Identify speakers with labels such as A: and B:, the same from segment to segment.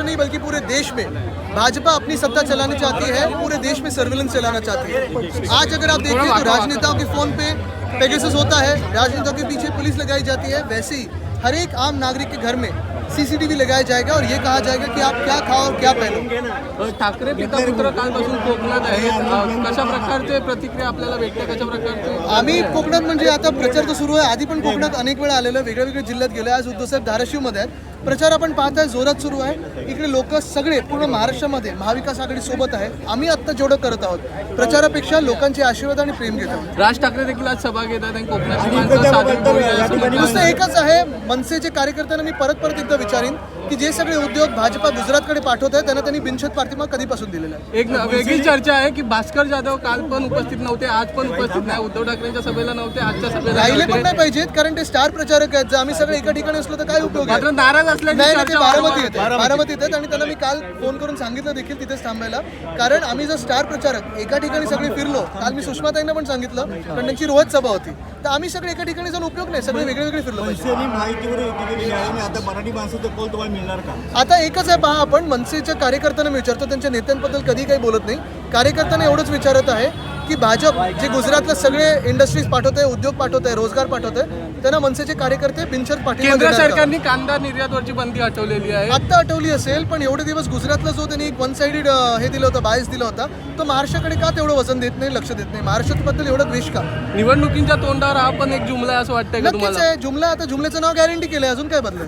A: महाराष्ट्र नहीं, बल्कि पूरे देश में भाजपा अपनी सत्ता चलाना चाहती है, पूरे देश में सर्विलेंस चलाना चाहती है। आज अगर आप देखें तो राजनेताओं के फ़ोन पे पेगेसस होता है, राजनेताओं के पीछे पुलिस लगाई जाती है, वैसे ही हर एक आम नागरिक के घर में सीसीटीवी लगाया जाएगा और ये कहा जाएगा कि आप क्या खाओ और क्या पहनो।
B: ठाकरे पिता पुत्र कालपासून कोकणात आहेत. अ, कशा प्रकारचे प्रतिक्रिया आपल्याला भेटते कशा प्रकारचे?
A: आम्ही कोकणात म्हणजे आता प्रचार तर सुरू आहे. आधी पण कोकणात अनेक वेळा आलेलो आहे, वेगळ्या वेगळ्या जिल्ह्यात गेलो आज उद्धवसाहेब धाराशिवमध्ये आहेत. प्रचार आपण पाहताय जोरात सुरू आहे. इकडे लोक सगळे पूर्ण महाराष्ट्रामध्ये महाविकास आघाडी सोबत आहे. आम्ही आत्ता जेवढं करत आहोत प्रचारापेक्षा लोकांचे आशीर्वाद आणि प्रेम घेत आहोत.
B: राज ठाकरे देखील आज सभा घेत आहेत आणि आहे. म्हटलं
A: नुसतं
B: आहे.
A: एकच आहे मनसेचे कार्यकर्त्यांना मी परत परत एकदा विचारीन. की जे सगळे उद्योग भाजपा गुजरातकडे पाठवत आहे त्यांना त्यांनी बिनशत पाठिंबा कधीपासून दिलेला आहे?
B: एक वेगळी चर्चा आहे की भास्कर जाधव काल पण उपस्थित नव्हते आज पण उपस्थित नाही. उद्धव ठाकरेंच्या सभेला नव्हते आजच्या सभेला
A: राहिले पण. नाही पाहिजेत कारण ते स्टार प्रचारक आहेत. जर आम्ही सगळे एका ठिकाणी असलो तर काय उपयोग आहे?
B: मात्र नाराज असल्याची
A: नाही नाही, ते बारामती येते बारामती येतात आणि त्यांना मी काल फोन करून सांगितलं देखील तिथेच थांबायला. कारण आम्ही जर स्टार प्रचारक एका ठिकाणी सगळे फिरलो काल मी सुषमाताईंना पण सांगितलं कारण त्यांची रोज सभा होती. तर आम्ही सगळे एका ठिकाणी जाऊन उपयोग नाही सगळे वेगळे वेगळे फिरलो पाहिजे.
C: मनसेने माहितीवर युती केलेली आहे आणि आता मराठी माणसाचा कौल तुम्हाला मिळणार का?
A: आता एकच आहे पहा आपण मनसेच्या कार्यकर्त्यांना विचारतो त्यांच्या नेत्यांबद्दल कधी काही बोलत नाही. कार्यकर्त्यांना एवढंच विचारत आहे की भाजप जे गुजरातला सगळे इंडस्ट्रीज पाठवत आहे उद्योग पाठवत आहे रोजगार पाठवत आहे त्यांना मनसेचे कार्यकर्ते बिनशर्त पाठिंबा
B: केंद्र
A: देणार का?
B: सरकारने कांदा निर्यातवरची बंदी हटवलेली आहे.
A: आत्ता आठवली असेल पण एवढे दिवस गुजरातला जो त्यांनी वन साइडेड हे दिलं होतं बायस दिला होता तो महाराष्ट्राकडे का तेवढं वजन देत नाही लक्ष देत नाही? महाराष्ट्राबद्दल एवढा द्वेष का?
B: निवडणुकीच्या तोंडावर हा पण एक जुमला आहे असं वाटतंय का
A: नक्कीच
B: तुम्हाला?
A: आहे. जुमला आता जुमल्याचं नाव गॅरंटी केलंय. अजून काय बदल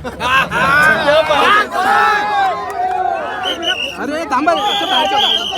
B: अरे थांबा.